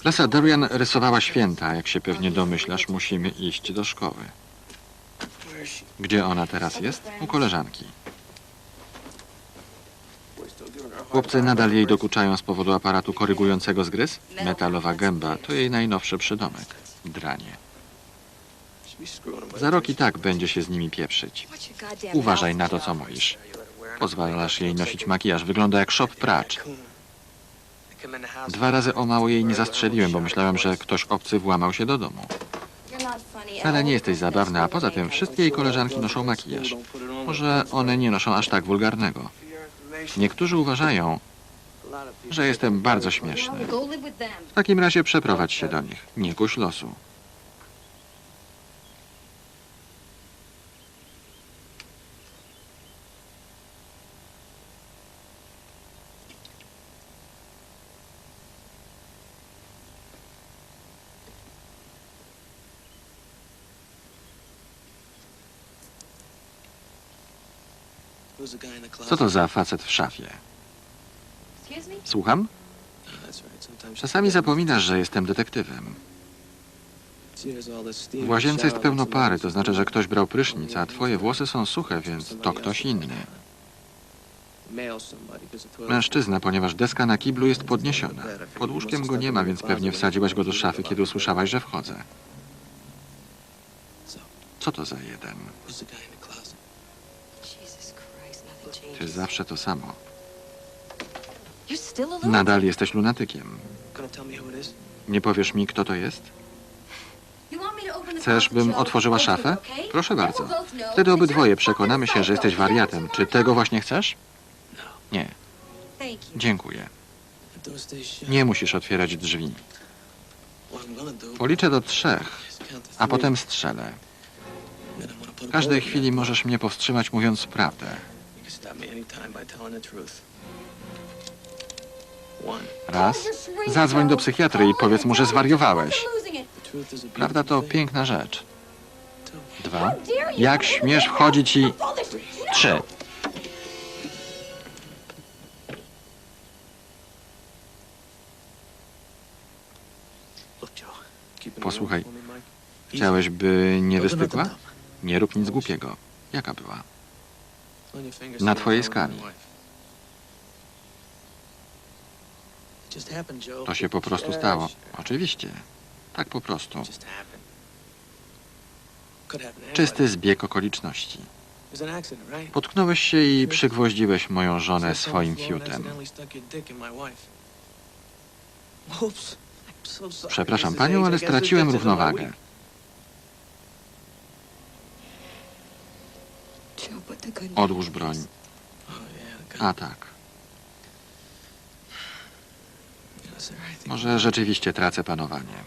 Klasa Dorian rysowała święta. Jak się pewnie domyślasz, musimy iść do szkoły. Gdzie ona teraz jest? U koleżanki. Chłopcy nadal jej dokuczają z powodu aparatu korygującego zgryz? Metalowa gęba to jej najnowszy przydomek. Dranie. Za rok i tak będzie się z nimi pieprzyć. Uważaj na to, co mówisz. Pozwalasz jej nosić makijaż. Wygląda jak szop pracz. Dwa razy o mało jej nie zastrzeliłem, bo myślałem, że ktoś obcy włamał się do domu. Wcale nie jesteś zabawna, a poza tym wszystkie jej koleżanki noszą makijaż. Może one nie noszą aż tak wulgarnego. Niektórzy uważają, że jestem bardzo śmieszny. W takim razie przeprowadź się do nich. Nie kuś losu. Co to za facet w szafie? Słucham? Czasami zapominasz, że jestem detektywem. W łazience jest pełno pary, to znaczy, że ktoś brał prysznic, a twoje włosy są suche, więc to ktoś inny. Mężczyzna, ponieważ deska na kiblu jest podniesiona. Pod łóżkiem go nie ma, więc pewnie wsadziłaś go do szafy, kiedy usłyszałaś, że wchodzę. Co to za jeden? Ty zawsze to samo. Nadal jesteś lunatykiem. Nie powiesz mi, kto to jest? Chcesz, bym otworzyła szafę? Proszę bardzo. Wtedy obydwoje przekonamy się, że jesteś wariatem. Czy tego właśnie chcesz? Nie, dziękuję. Nie musisz otwierać drzwi. Policzę do trzech, a potem strzelę. W każdej chwili możesz mnie powstrzymać mówiąc prawdę. Raz. Zadzwoń do psychiatry i powiedz mu, że zwariowałeś. Prawda to piękna rzecz. Dwa. Jak śmiesz wchodzić i... Trzy. Posłuchaj, chciałeś, by nie wystygła? Nie rób nic głupiego. Jaka była? Na twojej skali. To się po prostu stało. Oczywiście. Tak po prostu. Czysty zbieg okoliczności. Potknąłeś się i przygwoździłeś moją żonę swoim fiutem. Przepraszam panią, ale straciłem równowagę. Odłóż broń. A tak. Może rzeczywiście tracę panowanie.